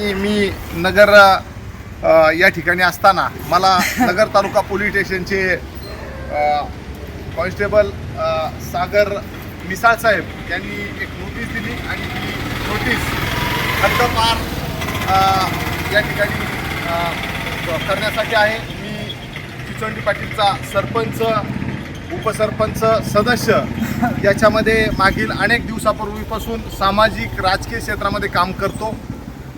आणि मी नगर या ठिकाणी असताना मला नगर तालुका पोलीस स्टेशनचे कॉन्स्टेबल सागर मिसाळ साहेब यांनी एक नोटीस दिली आणि ती नोटीस हद्दपार या ठिकाणी करण्यासाठी आहे. मी चिचोंडी पाटीलचा सरपंच उपसरपंच सदस्य याच्यामध्ये मागील अनेक दिवसापूर्वीपासून सामाजिक राजकीय क्षेत्रामध्ये काम करतो.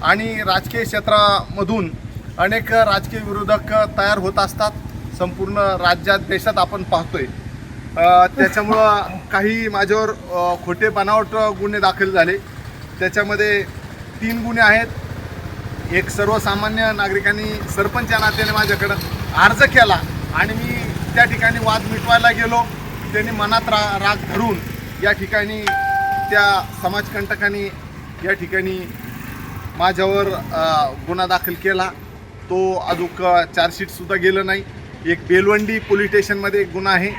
आणि राजकीय क्षेत्रामधून अनेक राजकीय विरोधक तयार होत असतात. संपूर्ण राज्यात देशात आपण पाहतोय. त्याच्यामुळं काही माझ्यावर खोटे बनावट गुन्हे दाखल झाले. त्याच्यामध्ये तीन गुन्हे आहेत. एक सर्वसामान्य नागरिकांनी सरपंच या नात्याने माझ्याकडं अर्ज केला आणि मी त्या ठिकाणी वाद मिटवायला गेलो. त्यांनी मनात रा राग धरून या ठिकाणी त्या समाजकंटकांनी या ठिकाणी माझ्यावर गुन्हा दाखल केला. तो अजूक चार्जशीटसुद्धा गेलं नाही. एक बेलवंडी पोलीस स्टेशनमध्ये एक गुन्हा आहे.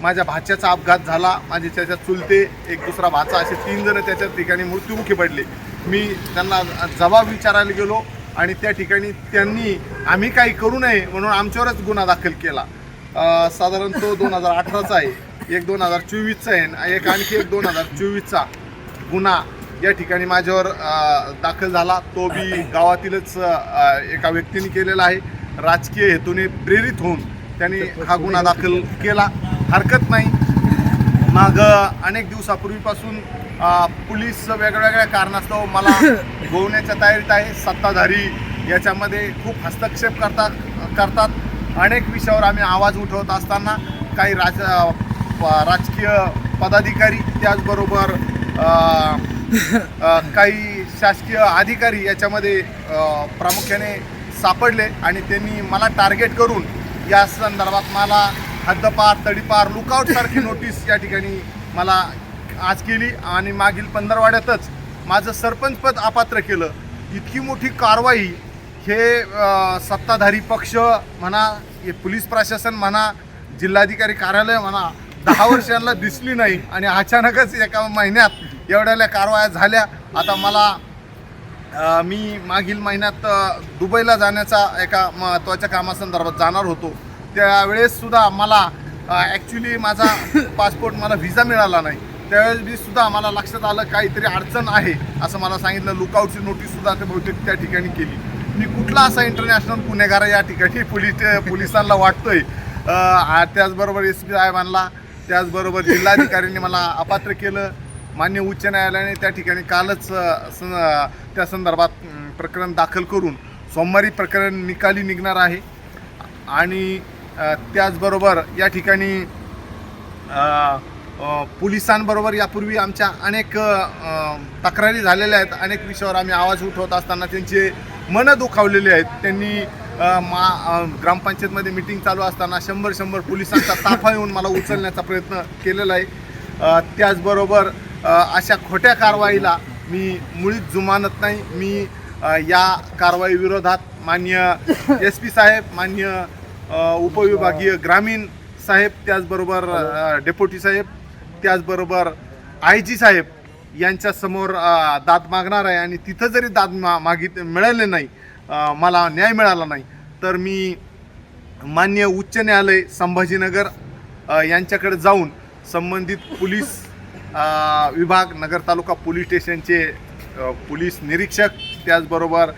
माझ्या भाच्याचा अपघात झाला. माझे त्याच्या चुलते एक दुसरा भाचा असे तीन जण त्याच्या ठिकाणी मृत्युमुखी पडले. मी त्यांना जबाब विचारायला गेलो आणि त्या ठिकाणी त्यांनी आम्ही काही करू नये म्हणून आमच्यावरच गुन्हा दाखल केला. साधारण तो दोन हजार अठराचा आहे. एक दोन हजार चोवीसचा आहे आणि एक आणखी एक दोन हजार चोवीसचा गुन्हा या ठिकाणी माझ्यावर दाखल झाला. तो बी गावातीलच एका व्यक्तीने केलेला आहे. राजकीय हेतूने प्रेरित होऊन त्यांनी हा गुन्हा दाखल केला. हरकत नाही. माग अनेक दिवसापूर्वीपासून पोलीस वेगवेगळ्या कारणास्तव मला गोवण्याच्या तयारीत आहे. सत्ताधारी याच्यामध्ये खूप हस्तक्षेप करतात करतात. अनेक विषयावर आम्ही आवाज उठवत असताना काही राज प- राजकीय पदाधिकारी त्याचबरोबर काही शासकीय अधिकारी याच्यामध्ये प्रामुख्याने सापडले आणि त्यांनी मला टार्गेट करून या संदर्भात मला हद्दपार तडीपार लुकआउट सारखी नोटीस या ठिकाणी मला आज केली आणि मागील पंधरवाड्यातच माझं सरपंचपद अपात्र केलं. इतकी मोठी कारवाई हे सत्ताधारी पक्ष म्हणा हे पोलीस प्रशासन म्हणा जिल्हाधिकारी कार्यालय म्हणा दहा वर्षांना दिसली नाही आणि अचानकच एका महिन्यात एवढ्याल्या कारवाया झाल्या. आता मला मी मागील महिन्यात दुबईला जाण्याचा एका महत्त्वाच्या कामासंदर्भात जाणार होतो. त्यावेळेससुद्धा मला ॲक्च्युली माझा पासपोर्ट मला व्हिसा मिळाला नाही. त्यावेळेस मी सुद्धा मला लक्षात आलं काहीतरी अडचण आहे असं मला सांगितलं. लुकआउटची नोटीससुद्धा ते बहुतेक त्या ठिकाणी केली. मी कुठला असा इंटरनॅशनल गुन्हेगार या ठिकाणी पोलीस पोलिसांना वाटतोय? त्याचबरोबर एस पी साहेबांना त्याचबरोबर जिल्हाधिकाऱ्यांनी मला अपात्र केलं. मान्य उच्च न्यायालयाने त्या ठिकाणी कालच त्या संदर्भात प्रकरण दाखल करून सोमवारी प्रकरण निकाली निघणार आहे. आणि त्याचबरोबर या ठिकाणी पोलिसांबरोबर यापूर्वी आमच्या अनेक तक्रारी झालेल्या आहेत. अनेक विषयावर आम्ही आवाज उठवत असताना त्यांचे मनं दुखावलेले आहेत. त्यांनी मा ग्रामपंचायतमध्ये मिटिंग चालू असताना शंभर शंभर पोलिसांचा ताफा येऊन मला उचलण्याचा प्रयत्न केलेला आहे. त्याचबरोबर अशा खोट्या कारवाईला मी मुळीच जुमानत नाही. मी या कारवाई विरोधात मान्य एस पी साहेब मान्य उपविभागीय ग्रामीण साहेब त्याचबरोबर डेप्युटी साहेब त्याचबरोबर आय जी साहेब यांच्यासमोर दाद मागणार आहे आणि तिथं जरी दाद मा मागित मिळाले नाही मला न्याय मिळाला नाही. तर मी मान्य उच्च न्यायालय संभाजीनगर यांच्याकडे जाऊन संबंधित पोलीस विभाग नगर तालुका पोलीस स्टेशनचे पोलीस निरीक्षक त्याचबरोबर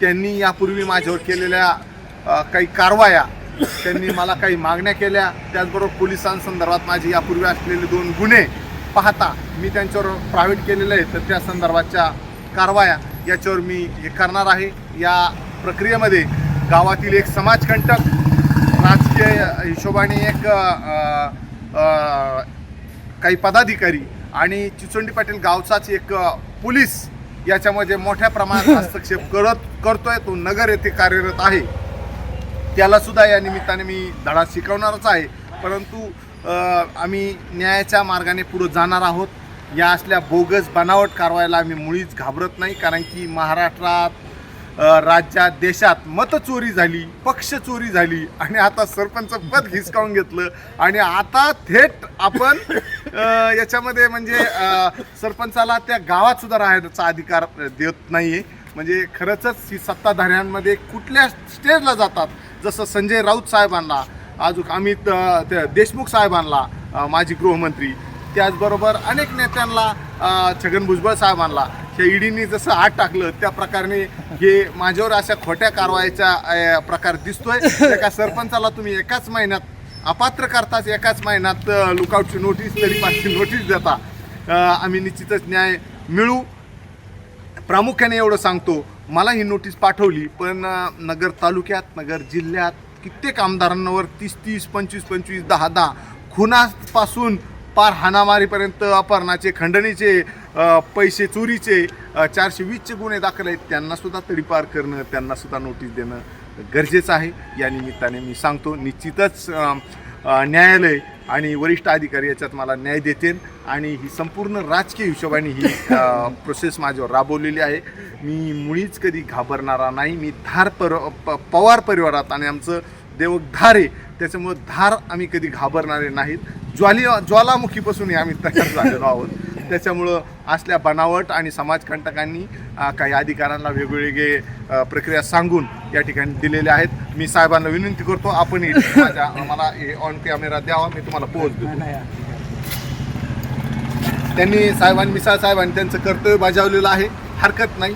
त्यांनी यापूर्वी माझ्यावर केलेल्या काही कारवाया त्यांनी मला काही मागण्या केल्या. त्याचबरोबर पोलिसांसंदर्भात माझे यापूर्वी असलेले दोन गुन्हे पाहता मी त्यांच्यावर प्रायव्हेट केलेले आहे तर त्या संदर्भातच्या कारवाया याच्यावर मी हे करणार आहे. या प्रक्रियेमध्ये गावातील एक समाजकंटक राजकीय हिशोबाने एक काही पदाधिकारी आणि चिचोंडी पाटील गावचाच एक पोलीस याच्यामध्ये मोठ्या प्रमाणात हस्तक्षेप करत करतोय. तो नगर येथे कार्यरत आहे. त्याला सुद्धा या निमित्ताने मी धडा शिकवणारच आहे. परंतु आम्ही न्यायाच्या मार्गाने पुढे जाणार आहोत. या असल्या बोगस बनावट कारवायला आम्ही मुळीच घाबरत नाही कारण की महाराष्ट्रात राज्यात देशात मतचोरी झाली पक्ष चोरी झाली आणि आता सरपंच पद हिसकावून घेतलं. आणि आता थेट आपण याच्यामध्ये म्हणजे सरपंचाला त्या गावात सुद्धा राहण्याचा अधिकार देत नाही म्हणजे खरंच ही सत्ताधाऱ्यांमध्ये कुठल्या स्टेजला जातात? जसं संजय राऊत साहेबांना अजून अमित देशमुख साहेबांना माजी गृहमंत्री. त्याचबरोबर अनेक नेत्यांना छगन भुजबळ साहेबांना. त्या ईडीने जसं आत टाकलं त्या प्रकारे हे माझ्यावर अशा खोट्या कारवाईचा प्रकार दिसतोय. एका सरपंचाला तुम्ही एकाच महिन्यात अपात्र करताच एकाच महिन्यात लुकआउटची नोटीस तरी पाचशे नोटीस देता. आम्ही निश्चितच न्याय मिळू. प्रामुख्याने एवढं सांगतो मला ही नोटीस पाठवली पण नगर तालुक्यात नगर जिल्ह्यात कित्येक आमदारांवर तीस तीस पंचवीस पंचवीस दहा दहा खुनापासून पार हाणामारीपर्यंत अपहरणाचे खंडणीचे पैसे चोरीचे चारशे वीसचे गुन्हे दाखल आहेत. त्यांनासुद्धा तडीपार करणं त्यांनासुद्धा नोटीस देणं गरजेचं आहे. या निमित्ताने मी सांगतो निश्चितच न्यायालय आणि वरिष्ठ अधिकारी याच्यात मला न्याय देतील आणि ही संपूर्ण राजकीय हिशोबाने ही प्रोसेस माझ्यावर राबवलेली आहे. मी मुळीच कधी घाबरणारा नाही. मी धार पर प- पवार परिवारात आणि आमचं देवधारे आहे त्याच्यामुळं धार आम्ही कधी घाबरणारे नाहीत. ज्वाली ज्वालामुखीपासूनही आम्ही तयार झालेलो आहोत. त्याच्यामुळं असल्या बनावट आणि समाजकंटकांनी काही अधिकाऱ्यांना वेगवेगळे प्रक्रिया सांगून या ठिकाणी दिलेल्या आहेत. मी साहेबांना विनंती करतो आपणही माझ्या मला ऑन कॅमेरा द्यावा मी तुम्हाला पोहोचतो त्यांनी साहेबांनी मिसाळ साहेबांनी त्यांचं कर्तव्य बजावलेलं आहे. हरकत नाही.